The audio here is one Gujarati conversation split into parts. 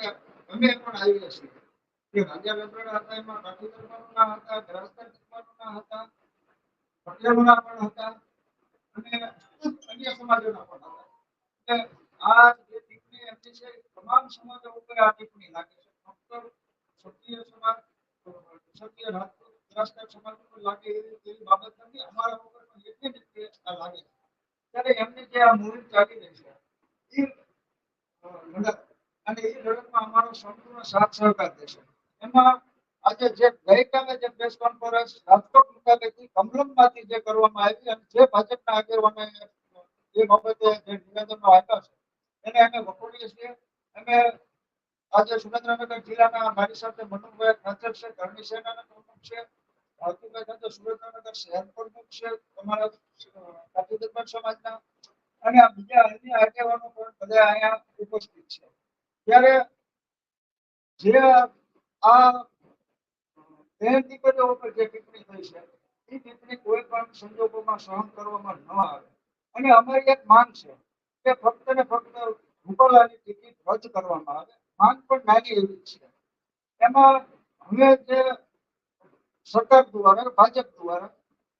છે તમામ સમાજો ઉપર આ ટિપ્પણી લાગે છે. ફક્ત ક્ષત્રિય સમાજ ક્ષત્રિય રાજપૂત સમાજ ઉપર લાગે એવી બાબત નથી. અમારા ઉપર પણ એટલી જ રીતે લાગે છે. ત્યારે એમની જે આ મૂવી ચાલી રહી છે અને એ લડતમાં અમારો સંપૂર્ણ સાથ સહકાર દેશે. એમાં આજે જે ગઈકાલે જે પ્રેસ કોન્ફરન્સ રાજકોટ મુકાબેથી કમલમમાંથી જે કરવામાં આવી અને જે ભાજપના આગેવાનોએ એ બાબતે જે નિવેદનો આપ્યા છે, એને અમે વખોડીએ છીએ. અમે આજે સુરેન્દ્રનગર જિલ્લાના મારી સાથે મનુભાઈ ખાચર છે, ધરણી સેનાના પ્રમુખ છે ભારતીભાઈ ખાચર સુરેન્દ્રનગર શહેર પ્રમુખ છે, અમારા કાઠી દરબાર સમાજના અને બીજા અન્ય આગેવાનો પણ બધા અહીંયા ઉપસ્થિત છે. ત્યારે જે આ દીકરીઓ ઉપર જે ટિપ્પણી થઈ છે, એ ટિપ્પણી કોઈ પણ સંજોગોમાં સહન કરવામાં ન આવે. અને અમારી એક માંગ છે કે ફક્ત ને ફક્ત રૂપાલાની ટિકિટ રદ કરવામાં આવે. માંગ પણ નાની એવી છે. એમાં હવે જે સરકાર દ્વારા, ભાજપ દ્વારા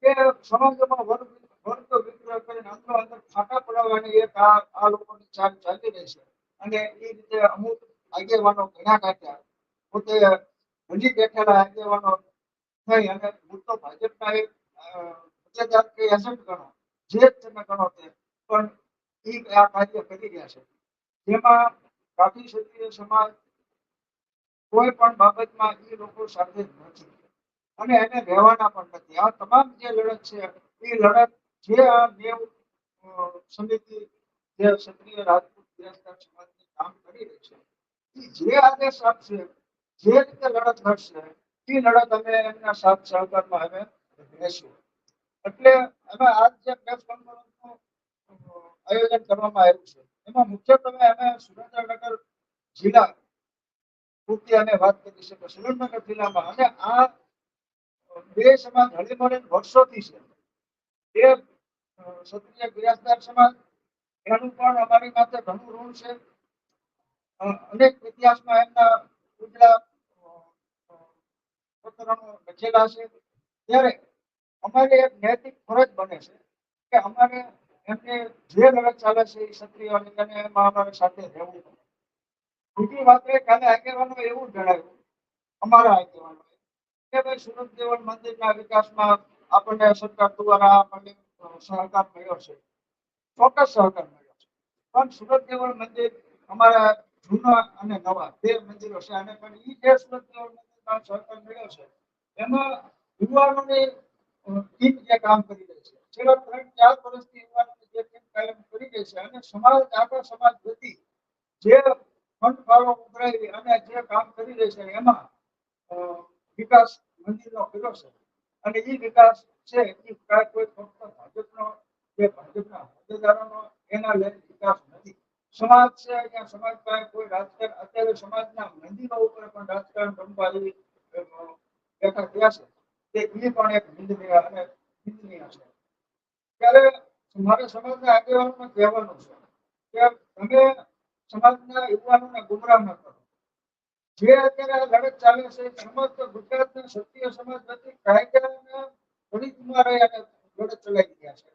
કે સમાજમાં વર્ગ વર્ગ વિગ્રહ કરીને અંદર અંદર ફાટા પડાવવાની એક આ લોકોની ચાલ ચાલી રહી છે. અને એ રીતે અમુક આગેવાનો ઘણા કાઢ્યા. પોતે હજી બેઠેલા આગેવાનો થઈ અને હું તો ભાજપના એક હોદ્દેદાર કે એજન્ટ ગણો. જે તમે ગણો તે. પણ એ આ કાર્ય કરી રહ્યા છે. જેમાં કાફી ક્ષત્રિય સમાજ કોઈ પણ બાબતમાં એ લોકો સાથે નથી. અને એને રહેવાના પણ નથી. આ તમામ જે લડત છે, એ લડત જે આ દેવ સમિતિ, જે ક્ષત્રિય રાજપૂત વિરાસત સમાજની કામ કરી રહી છે. જે આદેશ આપશે જે રીતે લડત લડશે એ લડત અમે એમના સાથ સહકારમાં હવે રહેશું એટલે અમે આજ જે પ્રેસ કોન્ફરન્સનું આયોજન કરવામાં આવ્યું છે, એમાં મુખ્યત્વે અમે સુરેન્દ્રનગર જિલ્લા પૂરતી અમે વાત કરી છે. સુરેન્દ્રનગર જિલ્લામાં અને આ બે સમાજ હળીમળીને વર્ષોથી છે. એ ક્ષત્રિય બિરાજદાર સમાજ, એનું પણ અમારી માટે ઘણું ઋણ છે. અનેક ઇતિહાસમાં એમના અ, પ્રકરણો લખેલા છે. ત્યારે અમારે એક નૈતિક ફરજ બને છે કે અમારે એમને જે લડત ચાલે છે એ ક્ષત્રિયોની અને એમાં અમારે સાથે રહેવું પડે. બીજી વાત એ કાલે આગેવાનો એવું જણાવ્યું અમારા આગેવાનો કે ભાઈ સુરત દેવળ મંદિરના વિકાસમાં આપણને સરકાર દ્વારા આપણને સહકાર મળ્યો છે. ચોક્કસ સહકાર મળ્યો છે. પણ સુરત દેવળ મંદિર અમારા જૂના અને નવા બે મંદિરો છે. અને પણ ઈ જે સુરત સહકાર મળ્યો છે. એમાં યુવાનોની ટીમ જે કામ કરી રહી છે. છેલ્લા ત્રણ, ચાર વર્ષથી યુવાનોની જે ટીમ કાયમ કરી રહી છે અને સમાજ આગળ સમાજ વતી જે ફંડ ફાળો ઉભરાવી અને જે કામ કરી રહી છે એમાં વિકાસ મંદિરનો કર્યો છે. અને એ વિકાસ છે એ કોઈ ફક્ત ભાજપનો, જે ભાજપના હોદ્દેદારોનો એના લઈને વિકાસ નથી. સમાજ છે અહીંયા સમાજ પાસે કોઈ રાજકારણ, અત્યારે સમાજના મંદિરો ઉપર પણ રાજકારણ બનવા જેવી બેઠા થયા છે. તે એ પણ એક નિંદનીય અને નિંદનીય છે. ત્યારે મારે સમાજના આગેવાનોને કહેવાનું છે કે તમે સમાજના યુવાનોને ગુમરાહ ન કરો. જે અત્યારે આ લડત ચાલે છે સમગ્ર ગુજરાતના ક્ષત્રિય સમાજ વતી કાયદાના રહી અને લડત ચલાવી રહ્યા છે.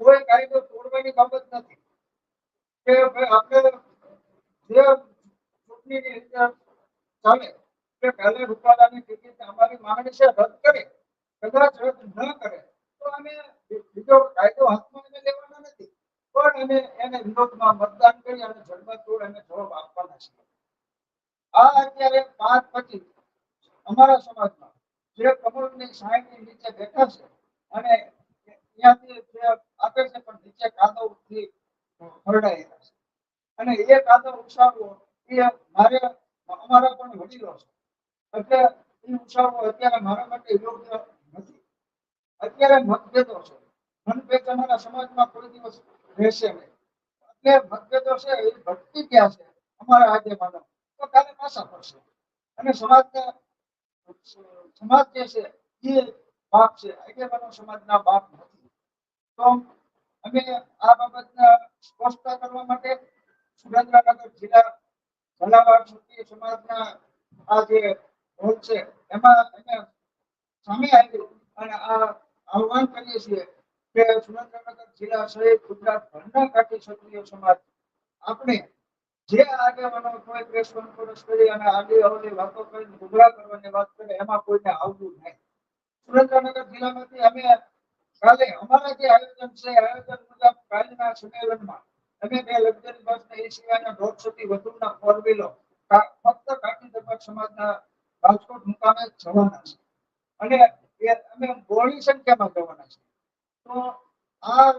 કોઈ કાયદો તોડવાની બાબત નથી. કે આપણે જે ચૂંટણીની અંદર ચાલે, કે પહેલે રૂપાલાની ટિકિટ અમારી માંગણી છે, રદ કરે, કદાચ રદ ન કરે, તો અમે બીજો કાયદો હાથમાં અમે લેવાના નથી. પણ અમે એને વિરોધમાં મતદાન કરી અને જન્મતોડ અમે જવાબ આપવાના છે આ અત્યારે પાંચ પછી અમારા સમાજમાં જે કમળની ની નીચે બેઠા છે અને ત્યાંથી આપે છે પણ નીચે કાદવથી હરડાયેલા છે. અને એ કાદવ ઉછાળવો એ મારે, અમારા પણ વડીલો છે. એટલે એ ઉછાળવો અત્યારે મારા માટે યોગ્ય નથી. અત્યારે મતભેદો છે. મનભેદ અમારા સમાજમાં કોઈ દિવસ રહેશે નહીં. એટલે મતભેદો છે એ ભટકી ગયા છે અમારા આગેવાનો તો કાલે પાછા પડશે અને સમાજના સમાજ જે છે એ બાપ છે. આગેવાનો સમાજના બાપ નથી. તો અમે આ બાબતના સ્પષ્ટતા કરવા માટે સુરેન્દ્રનગર જિલ્લા ઝાલાવાડ ક્ષત્રિય સમાજના આ જે હોલ છે, એમાં અમે સામે આવ્યું અને આ આહ્વાન કરીએ છીએ કે સુરેન્દ્રનગર જિલ્લા સહિત ગુજરાત ભરના કાઠી ક્ષત્રિય સમાજ, આપણે જે આગેવાનો કોઈ પ્રેસ કોન્ફરન્સ કરી અને આગી અવળી વાતો કરીને ગુમરા કરવાની વાત કરે, એમાં કોઈને આવવું નહીં. સુરેન્દ્રનગર જિલ્લામાંથી અમે કાલે અમારા જે આયોજન છે આયોજન કાલના સંમેલનમાં અમે બે લક્ઝરી બસ એ સિવાયના દોઢસોથી વધુના ફોર વ્હીલો ફક્ત કાઠી દરબાર સમાજના રાજકોટ મુકામે જવાના છે. અને અમે બહોળી સંખ્યામાં જવાના છે. તો આ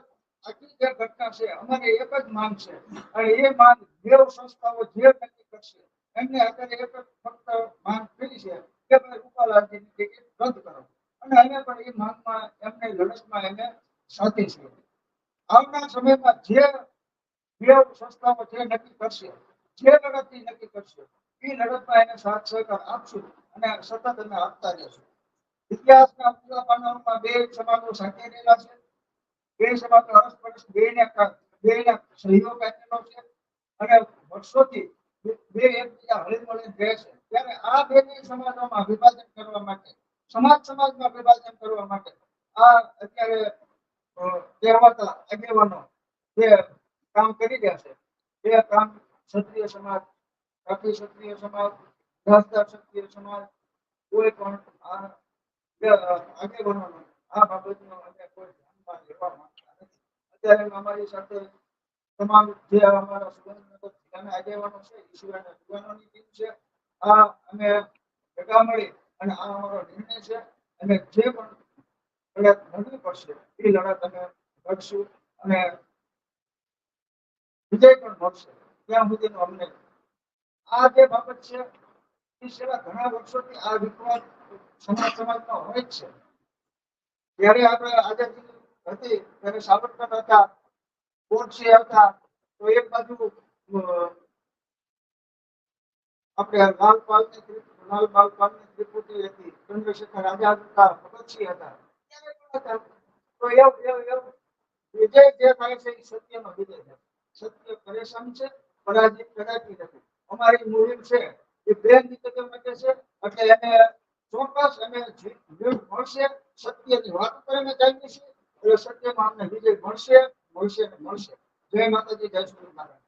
આખી જે ઘટના છે, અમારે એક જ માંગ છે. અને એ માંગ દેવ સંસ્થાઓ જે નક્કી કરશે, એમને અત્યારે એક જ ફક્ત માંગ કરી છે કે ભાઈ રૂપાલાલજીની ટિકિટ રદ કરો. અને અમે પણ એ માંગમાં એમને લડતમાં એને સાથી છીએ આવનાર સમયમાં જે દેવ સંસ્થાઓ જે નક્કી કરશે, જે લડતથી નક્કી કરશે, એ લડતમાં એને સાથ સહકાર આપશું અને સતત અમે આપતા રહેશું. ઇતિહાસના બે બે સહયોગ આપેલો છે અને વર્ષોથી બે- બે એકબીજા હળીમળીને ત્યારે આ બે સમાજોમાં વિભાજન કરવા માટે, સમાજ સમાજમાં વિભાજન કરવા માટે આ અત્યારે કહેવાતા આગેવાનો જે કામ કરી રહ્યા છે. તે કામ ક્ષત્રિય સમાજ કાપી ક્ષત્રિય સમાજ રાજદાર ક્ષત્રિય સમાજ, કોઈ પણ આ જે આ બાબતનો અમે કોઈ ધ્યાનમાં લેવા માંગતા નથી. અત્યારે અમારી સાથે તમામ જે અમારા સુરેન્દ્રનગર જિલ્લાના આગેવાનો છે એ સિવાયના યુવાનોની ટીમ છે. આ અમે ભેગા મળી અને આ અમારો નિર્ણય છે. અને જે પણ લડત લડવી પડશે એ લડત અમે લડશું અને વિજય પણ મળશે. ત્યાં સુધીનો અમને આ જે બાબત છે, એ છેલ્લા ઘણા વર્ષોથી આ વિશ્વાસ સમાજ સમાજમાં હોય જ છે. જ્યારે આપણે આઝાદી હતી, ત્યારે સાવરકર હતા ગોડસે હતા, તો એક બાજુ આપણે લાલપાલ પાલની લાલ લાલબાલ પાલની ત્રિપુટી હતી, ચંદ્રશેખર આઝાદ હતા, ભગતસિંહ ત્યારે હતા. તો એવું એવું એવું વિજય જે થાય છે એ સત્યનો વિજય છે. સત્ય પરેશાન છે, પરાજિત કદાચી નથી. અમારી મુહિમ છે, એ બે નીતિ માટે છે, એટલે એને ચોક્કસ અમે જીત મળશે, સત્યની વાત કરીને ચાલીએ છીએ એટલે સત્યમાં અમને વિજય મળશે મળશે ને મળશે. જય માતાજી, જય શ્રી મહારાજ